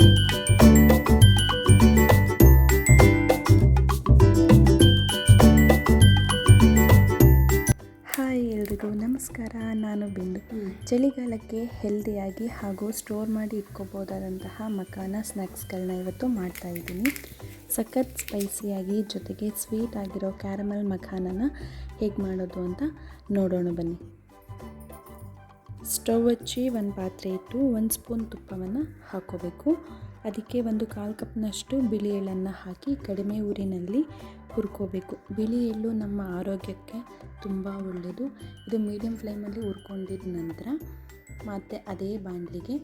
Hi ಎಲ್ರಿಗೂ ನಮಸ್ಕಾರ. ನಾನು ಬಿಂದು. ಚಳಿಗಾಲಕ್ಕೆ ಹೆಲ್ದಿಯಾಗಿ ಹಾಗೂ ಸ್ಟೋರ್ ಮಾಡಿ ಇಟ್ಕೋಬೋದಾದಂತಹ ಮಖಾನ ಸ್ನ್ಯಾಕ್ಸ್ಗಳನ್ನ ಇವತ್ತು ಮಾಡ್ತಾ ಇದ್ದೀನಿ. ಸಖತ್ ಸ್ಪೈಸಿಯಾಗಿ ಜೊತೆಗೆ ಸ್ವೀಟ್ ಆಗಿರೋ ಕ್ಯಾರಮಲ್ ಮಖಾನನ ಹೇಗೆ ಮಾಡೋದು ಅಂತ ನೋಡೋಣ ಬನ್ನಿ. ಸ್ಟವ್ ಹಚ್ಚಿ ಒಂದು ಪಾತ್ರೆ ಇಟ್ಟು ಒಂದು ಸ್ಪೂನ್ ತುಪ್ಪವನ್ನು ಹಾಕ್ಕೋಬೇಕು ಅದಕ್ಕೆ ಒಂದು ಕಾಲು ಕಪ್ನಷ್ಟು ಬಿಳಿ ಎಳ್ಳನ್ನು ಹಾಕಿ ಕಡಿಮೆ ಊರಿನಲ್ಲಿ ಹುರ್ಕೋಬೇಕು. ಬಿಳಿ ಎಳ್ಳು ನಮ್ಮ ಆರೋಗ್ಯಕ್ಕೆ ತುಂಬ ಒಳ್ಳೆಯದು. ಇದು ಮೀಡಿಯಮ್ ಫ್ಲೇಮಲ್ಲಿ ಹುರ್ಕೊಂಡಿದ ನಂತರ ಮತ್ತು ಅದೇ ಬಾಣಲಿಗೆ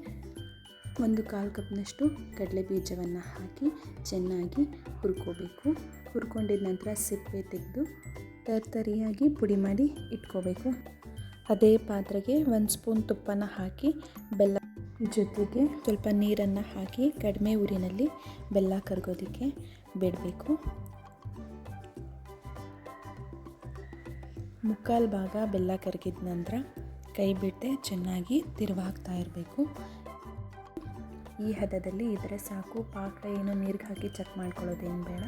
ಒಂದು ಕಾಲು ಕಪ್ನಷ್ಟು ಕಡಲೆ ಬೀಜವನ್ನು ಹಾಕಿ ಚೆನ್ನಾಗಿ ಹುರ್ಕೋಬೇಕು. ಹುರ್ಕೊಂಡಿದ ನಂತರ ಸಿಪ್ಪೆ ತೆಗೆದು ತರ್ತರಿಯಾಗಿ ಪುಡಿ ಮಾಡಿ ಇಟ್ಕೋಬೇಕು. ಅದೇ ಪಾತ್ರೆಗೆ ಒಂದು ಸ್ಪೂನ್ ತುಪ್ಪನ ಹಾಕಿ ಬೆಲ್ಲ ಜೊತೆಗೆ ಸ್ವಲ್ಪ ನೀರನ್ನು ಹಾಕಿ ಕಡಿಮೆ ಊರಿನಲ್ಲಿ ಬೆಲ್ಲ ಕರಗೋದಕ್ಕೆ ಬಿಡಬೇಕು. ಮುಕ್ಕಾಲು ಭಾಗ ಬೆಲ್ಲ ಕರಗಿದ ನಂತರ ಕೈ ಬಿಟ್ಟೆ ಚೆನ್ನಾಗಿ ತಿರುವಾಗ್ತಾ ಇರಬೇಕು. ಈ ಹದದಲ್ಲಿ ಇದ್ದರೆ ಸಾಕು. ಪಾಕ ಏನು ನೀರಿಗೆ ಹಾಕಿ ಚೆಕ್ ಮಾಡ್ಕೊಳ್ಳೋದೇನು ಬೇಡ.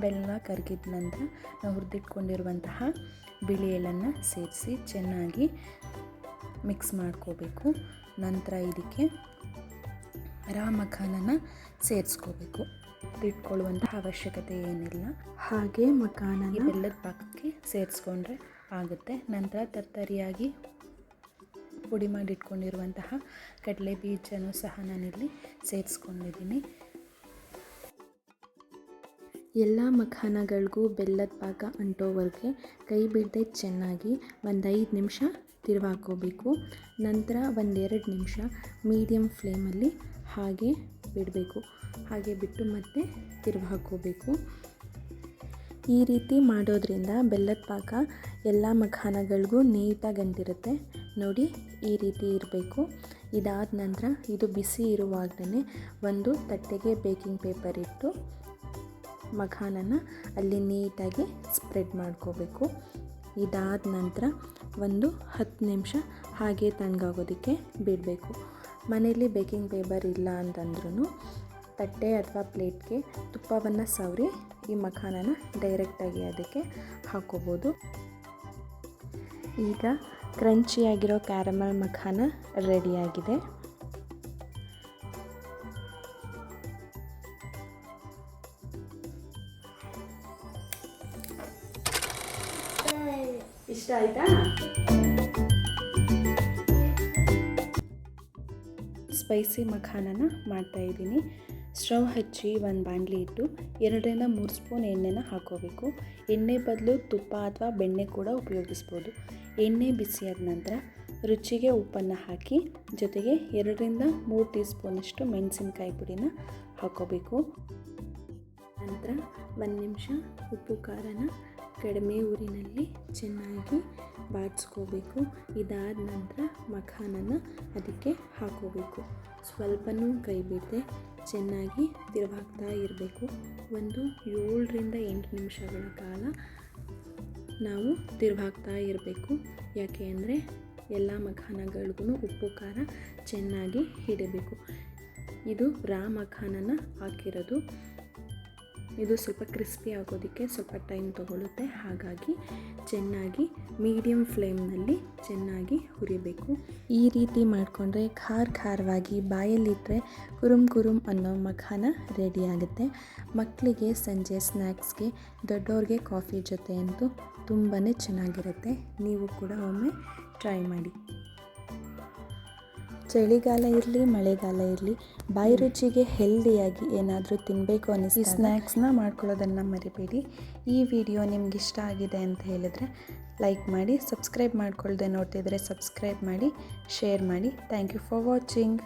ಬೆಲ್ಲ ಕರಗಿದ ನಂತರ ನಾವು ಹುರಿದಿಟ್ಕೊಂಡಿರುವಂತಹ ಬಿಳಿ ಎಳ್ಳನ್ನು ಸೇರಿಸಿ ಚೆನ್ನಾಗಿ ಮಿಕ್ಸ್ ಮಾಡ್ಕೋಬೇಕು. ನಂತರ ಇದಕ್ಕೆ ರಾ ಮಖಾನನ ಸೇರಿಸ್ಕೋಬೇಕು. ಇಟ್ಕೊಳ್ಳುವಂತಹ ಅವಶ್ಯಕತೆ ಏನಿಲ್ಲ. ಹಾಗೆ ಮಖಾನ ಬೆಲ್ಲದ ಪಾಕಕ್ಕೆ ಸೇರಿಸ್ಕೊಂಡ್ರೆ ಆಗುತ್ತೆ. ನಂತರ ತರ್ತರಿಯಾಗಿ ಪುಡಿ ಮಾಡಿ ಇಟ್ಕೊಂಡಿರುವಂತಹ ಕಡಲೆ ಬೀಜನೂ ಸಹ ನಾನಿಲ್ಲಿ ಸೇರಿಸ್ಕೊಂಡಿದ್ದೀನಿ. ಎಲ್ಲ ಮಖಾನಗಳಿಗೂ ಬೆಲ್ಲದ ಪಾಕ ಅಂಟೋವರೆಗೆ ಕೈ ಬಿಡದೆ ಚೆನ್ನಾಗಿ ಒಂದು ಐದು ನಿಮಿಷ ತಿರುವಾಕೋಬೇಕು. ನಂತರ ಒಂದೆರಡು ನಿಮಿಷ ಮೀಡಿಯಮ್ ಫ್ಲೇಮಲ್ಲಿ ಹಾಗೆ ಬಿಡಬೇಕು. ಹಾಗೆ ಬಿಟ್ಟು ಮತ್ತೆ ತಿರುವು ಹಾಕೋಬೇಕು ಈ ರೀತಿ ಮಾಡೋದ್ರಿಂದ ಬೆಲ್ಲದ ಪಾಕ ಎಲ್ಲ ಮಖಾನಗಳಿಗೂ ನೀಟಾಗಿ ಅಂಟಿರುತ್ತೆ. ನೋಡಿ, ಈ ರೀತಿ ಇರಬೇಕು. ಇದಾದ ನಂತರ ಇದು ಬಿಸಿ ಇರುವಾಗಲೇ ಒಂದು ತಟ್ಟೆಗೆ ಬೇಕಿಂಗ್ ಪೇಪರ್ ಇಟ್ಟು ಮಖಾನನ ಅಲ್ಲಿ ನೀಟಾಗಿ ಸ್ಪ್ರೆಡ್ ಮಾಡ್ಕೋಬೇಕು. ಇದಾದ ನಂತರ ಒಂದು ಹತ್ತು ನಿಮಿಷ ಹಾಗೆ ತಣ್ಣಗಾಗೋದಕ್ಕೆ ಬಿಡಬೇಕು. ಮನೆಯಲ್ಲಿ ಬೇಕಿಂಗ್ ಪೇಪರ್ ಇಲ್ಲ ಅಂತಂದ್ರೂ ತಟ್ಟೆ ಅಥವಾ ಪ್ಲೇಟ್ಗೆ ತುಪ್ಪವನ್ನು ಸವರಿ ಈ ಮಖಾನನ ಡೈರೆಕ್ಟಾಗಿ ಅದಕ್ಕೆ ಹಾಕೋಬೋದು. ಈಗ ಕ್ರಂಚಿಯಾಗಿರೋ ಕ್ಯಾರಮಲ್ ಮಖಾನ ರೆಡಿಯಾಗಿದೆ ಇಷ್ಟ ಆಯ್ತಾ? ಸ್ಪೈಸಿ ಮಖಾನನ ಮಾಡ್ತಾಯಿದ್ದೀನಿ ಸ್ಟವ್ ಹಚ್ಚಿ ಒಂದು ಬಾಣಲಿ ಇಟ್ಟು ಎರಡರಿಂದ ಮೂರು ಸ್ಪೂನ್ ಎಣ್ಣೆನ ಹಾಕೋಬೇಕು ಎಣ್ಣೆ ಬದಲು ತುಪ್ಪ ಅಥವಾ ಬೆಣ್ಣೆ ಕೂಡ ಉಪಯೋಗಿಸ್ಬೋದು. ಎಣ್ಣೆ ಬಿಸಿಯಾದ ನಂತರ ರುಚಿಗೆ ಉಪ್ಪನ್ನು ಹಾಕಿ ಜೊತೆಗೆ ಎರಡರಿಂದ ಮೂರು ಟೀ ಸ್ಪೂನಷ್ಟು ಮೆಣಸಿನ್ಕಾಯಿ ಪುಡಿನ ಹಾಕೋಬೇಕು ನಂತರ ಒಂದು ನಿಮಿಷ ಉಪ್ಪು ಖಾರನ ಕಡಿಮೆ ಊರಿನಲ್ಲಿ ಚೆನ್ನಾಗಿ ಬಾಡಿಸ್ಕೋಬೇಕು. ಇದಾದ ನಂತರ ಮಖಾನನ ಅದಕ್ಕೆ ಹಾಕೋಬೇಕು ಸ್ವಲ್ಪನೂ ಕೈ ಬಿಡದೆ ಚೆನ್ನಾಗಿ ತಿರುವಾಗ್ತಾ ಇರಬೇಕು. ಒಂದು ಏಳರಿಂದ ಎಂಟು ನಿಮಿಷಗಳ ಕಾಲ ನಾವು ತಿರುವಾಗ್ತಾ ಇರಬೇಕು. ಯಾಕೆ ಅಂದರೆ ಎಲ್ಲ ಮಖಾನಗಳಿಗೂ ಉಪ್ಪು, ಖಾರ ಚೆನ್ನಾಗಿ ಹಿಡಬೇಕು. ಇದು ರಾ ಮಖಾನನ ಹಾಕಿರೋದು. ಇದು ಸ್ವಲ್ಪ ಕ್ರಿಸ್ಪಿ ಆಗೋದಕ್ಕೆ ಸ್ವಲ್ಪ ಟೈಮ್ ತೊಗೊಳುತ್ತೆ. ಹಾಗಾಗಿ ಚೆನ್ನಾಗಿ ಮೀಡಿಯಮ್ ಫ್ಲೇಮ್ನಲ್ಲಿ ಚೆನ್ನಾಗಿ ಹುರಿಬೇಕು. ಈ ರೀತಿ ಮಾಡಿಕೊಂಡ್ರೆ ಖಾರ ಖಾರವಾಗಿ ಬಾಯಲ್ಲಿಟ್ಟರೆ ಕುರುಮ್ ಕುರುಮ್ ಅನ್ನೋ ಮಖಾನ ರೆಡಿ ಆಗುತ್ತೆ. ಮಕ್ಕಳಿಗೆ ಸಂಜೆ ಸ್ನ್ಯಾಕ್ಸ್ಗೆ ದೊಡ್ಡವ್ರಿಗೆ ಕಾಫಿ ಜೊತೆ ಅಂತೂ ತುಂಬಾ ಚೆನ್ನಾಗಿರುತ್ತೆ. ನೀವು ಕೂಡ ಒಮ್ಮೆ ಟ್ರೈ ಮಾಡಿ. ಚಳಿಗಾಲ ಇರಲಿ ಮಳೆಗಾಲ ಇರಲಿ ಬಾಯಿ ರುಚಿಗೆ ಹೆಲ್ದಿಯಾಗಿ ಏನಾದರೂ ತಿನ್ನಬೇಕು ಅನಿಸಿ ಸ್ನ್ಯಾಕ್ಸ್ನ ಮಾಡ್ಕೊಳ್ಳೋದನ್ನು ಮರಿಬೇಡಿ. ಈ ವಿಡಿಯೋ ನಿಮ್ಗೆ ಇಷ್ಟ ಆಗಿದೆ ಅಂತ ಹೇಳಿದ್ರೆ ಲೈಕ್ ಮಾಡಿ ಸಬ್ಸ್ಕ್ರೈಬ್ ಮಾಡ್ಕೊಳ್ಳದೆ ನೋಡ್ತಿದ್ರೆ ಸಬ್ಸ್ಕ್ರೈಬ್ ಮಾಡಿ ಶೇರ್ ಮಾಡಿ. Thank you for watching